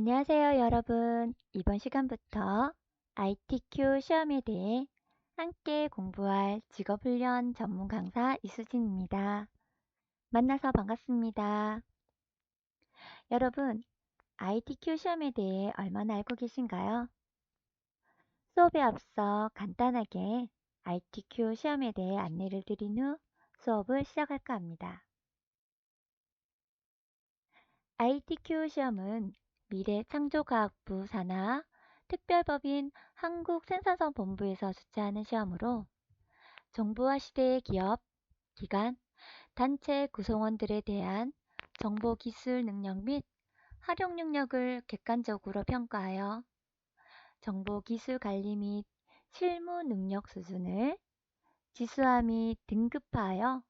안녕하세요, 여러분. 이번 시간부터 ITQ 시험에 대해 함께 공부할 직업훈련 전문 강사 이수진입니다. 만나서 반갑습니다. 여러분, ITQ 시험에 대해 얼마나 알고 계신가요? 수업에 앞서 간단하게 ITQ 시험에 대해 안내를 드린 후 수업을 시작할까 합니다. ITQ 시험은 미래창조과학부 산하 특별법인 한국생산성본부에서 주최하는 시험으로 정부와 시대의 기업, 기관, 단체 구성원들에 대한 정보 기술 능력 및 활용 능력을 객관적으로 평가하여 정보 기술 관리 및 실무 능력 수준을 지수화 및 등급화하여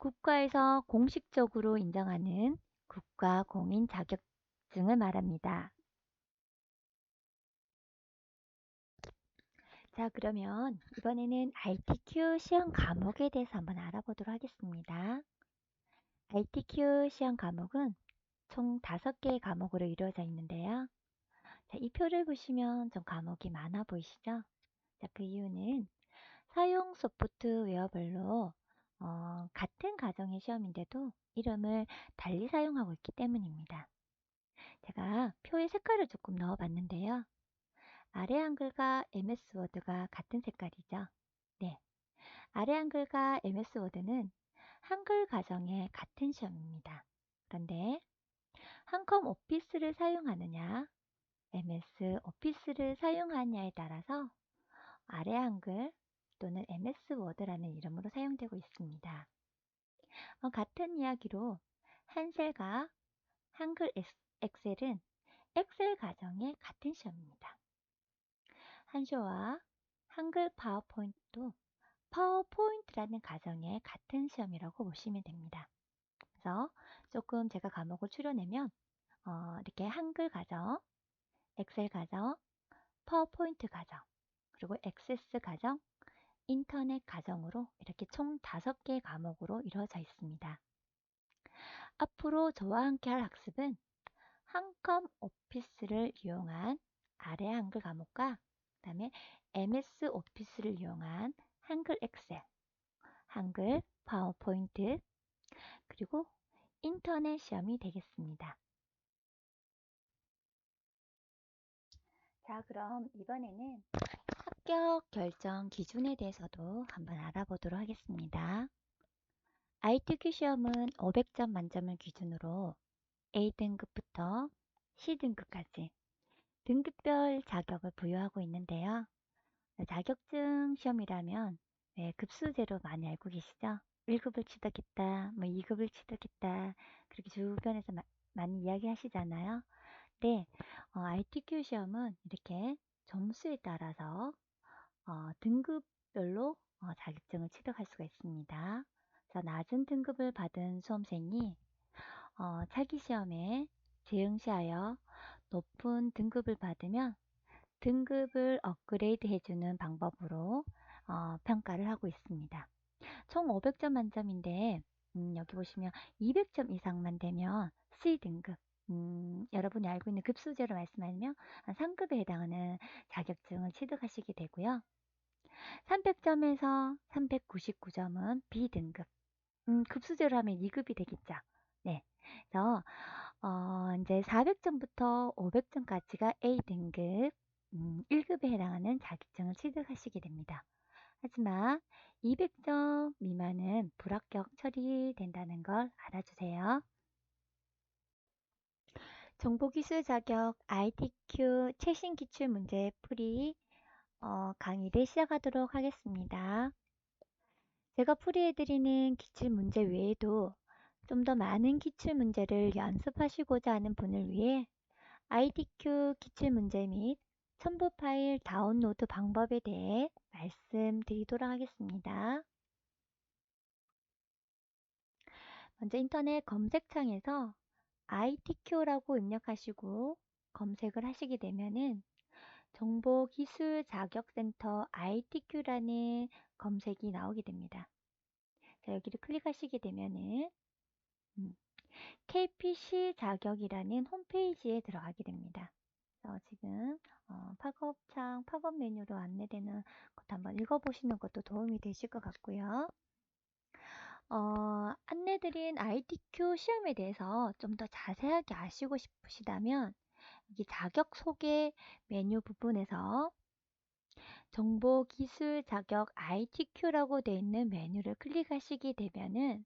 국가에서 공식적으로 인정하는 국가 공인 자격 증을 말합니다. 자, 그러면 이번에는 ITQ 시험 과목에 대해서 한번 알아보도록 하겠습니다. ITQ 시험 과목은 총 5개의 과목으로 이루어져 있는데요. 자, 이 표를 보시면 좀 과목이 많아 보이시죠? 자, 그 이유는 사용 소프트웨어별로 어, 같은 가정의 시험인데도 이름을 달리 사용하고 있기 때문입니다. 제가 표에 색깔을 조금 넣어 봤는데요. 아래 한글과 MS 워드가 같은 색깔이죠. 네. 아래 한글과 MS 워드는 한글 가정의 같은 시험입니다. 그런데 한컴 오피스를 사용하느냐, MS 오피스를 사용하느냐에 따라서 아래 한글 또는 MS 워드라는 이름으로 사용되고 있습니다. 어, 같은 이야기로 한셀과 한글 엑셀은 엑셀 가정의 같은 시험입니다. 한쇼와 한글 파워포인트도 파워포인트라는 가정의 같은 시험이라고 보시면 됩니다. 그래서 조금 제가 과목을 추려내면 어, 이렇게 한글 가정, 엑셀 가정, 파워포인트 가정, 그리고 액세스 가정, 인터넷 가정으로 이렇게 총 5개 과목으로 이루어져 있습니다. 앞으로 저와 함께 할 학습은 한컴 오피스를 이용한 아래 한글 과목과 그 다음에 MS 오피스를 이용한 한글 엑셀, 한글 파워포인트, 그리고 인터넷 시험이 되겠습니다. 자, 그럼 이번에는 합격 결정 기준에 대해서도 한번 알아보도록 하겠습니다. ITQ 시험은 500점 만점을 기준으로 A등급부터 C등급까지 등급별 자격을 부여하고 있는데요. 자격증 시험이라면 네, 급수제로 많이 알고 계시죠? 1급을 취득했다, 뭐 2급을 취득했다, 그렇게 주변에서 마, 많이 이야기 하시잖아요. 네, 어, ITQ 시험은 이렇게 점수에 따라서 어, 등급별로 어, 자격증을 취득할 수가 있습니다. 그래서 낮은 등급을 받은 수험생이 어, 차기 시험에 재응시하여 높은 등급을 받으면 등급을 업그레이드 해주는 방법으로 어, 평가를 하고 있습니다. 총 500점 만점인데 음, 여기 보시면 200점 이상만 되면 C등급 음, 여러분이 알고 있는 급수제로 말씀하면 한 3급에 해당하는 자격증을 취득하시게 되고요. 300점에서 399점은 B등급 음, 급수제로 하면 2급이 되겠죠. 네. 그래서 어, 이제 400점부터 500점까지가 A등급 음, 1급에 해당하는 자격증을 취득하시게 됩니다. 하지만 200점 미만은 불합격 처리된다는 걸 알아주세요. 정보기술 자격 ITQ 최신 기출 문제 풀이 어, 강의를 시작하도록 하겠습니다. 제가 풀이해드리는 기출 문제 외에도 좀 더 많은 기출 문제를 연습하시고자 하는 분을 위해 IDQ 기출 문제 및 첨부 파일 다운로드 방법에 대해 말씀드리도록 하겠습니다. 먼저 인터넷 검색창에서 ITQ라고 입력하시고 검색을 하시게 되면은 정보기술자격센터 ITQ라는 검색이 나오게 됩니다. 자, 여기를 클릭하시게 되면은 음, KPC 자격이라는 홈페이지에 들어가게 됩니다. 그래서 지금 어, 팝업창 팝업 메뉴로 안내되는 것도 한번 읽어보시는 것도 도움이 되실 것 같고요. 어, 안내드린 ITQ 시험에 대해서 좀 더 자세하게 아시고 싶으시다면 여기 자격 소개 메뉴 부분에서 정보기술 자격 ITQ라고 되어 있는 메뉴를 클릭하시게 되면은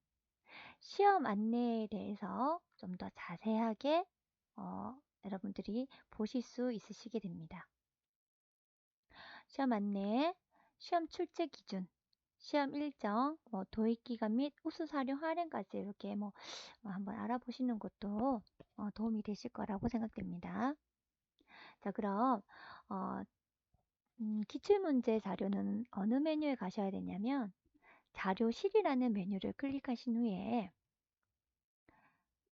시험 안내에 대해서 좀 더 자세하게 어, 여러분들이 보실 수 있으시게 됩니다. 시험 안내, 시험 출제 기준, 시험 일정, 뭐 도입 기간 및 우수 사료 할인까지 이렇게 뭐 한번 알아보시는 것도 어, 도움이 되실 거라고 생각됩니다. 자, 그럼 어, 음, 기출문제 자료는 어느 메뉴에 가셔야 되냐면 자료실이라는 메뉴를 클릭하신 후에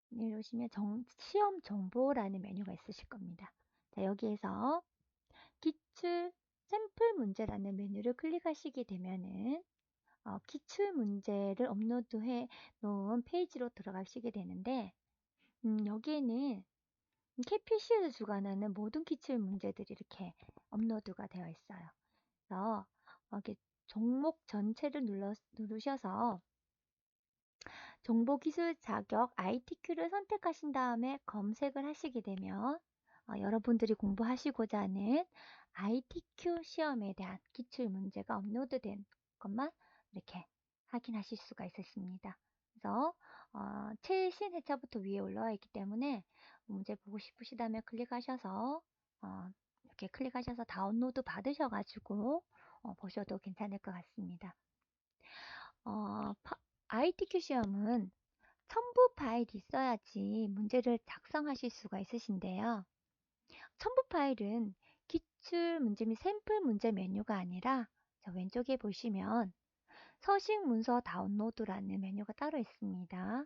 내려오시면 정, 시험 정보라는 메뉴가 있으실 겁니다. 자, 여기에서 기출 샘플 문제라는 메뉴를 클릭하시게 되면은 어, 기출 문제를 업로드해 놓은 페이지로 들어가시게 되는데 음, 여기에는 KPC에서 주관하는 모든 기출 문제들이 이렇게 업로드가 되어 있어요. 그래서 이렇게 종목 전체를 눌러, 누르셔서 정보기술 자격 ITQ를 선택하신 다음에 검색을 하시게 되면 어, 여러분들이 공부하시고자 하는 ITQ 시험에 대한 기출 문제가 업로드된 것만 이렇게 확인하실 수가 있으십니다. 그래서 어, 최신 회차부터 위에 올라와 있기 때문에 문제 보고 싶으시다면 클릭하셔서 어, 이렇게 클릭하셔서 다운로드 받으셔가지고 어, 보셔도 괜찮을 것 같습니다. 어, ITQ 시험은 첨부 파일이 있어야지 문제를 작성하실 수가 있으신데요. 첨부 파일은 기출 문제 및 샘플 문제 메뉴가 아니라 왼쪽에 보시면 서식 문서 다운로드라는 메뉴가 따로 있습니다.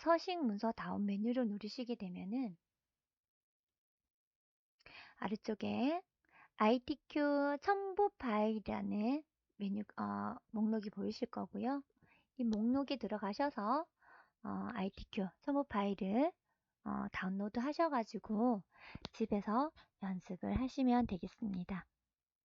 서식 문서 다운 메뉴를 누르시게 되면은 아래쪽에 ITQ 첨부 파일이라는 메뉴 어, 목록이 보이실 거고요. 이 목록에 들어가셔서 어, ITQ 첨부 파일을 어, 다운로드 하셔가지고 집에서 연습을 하시면 되겠습니다.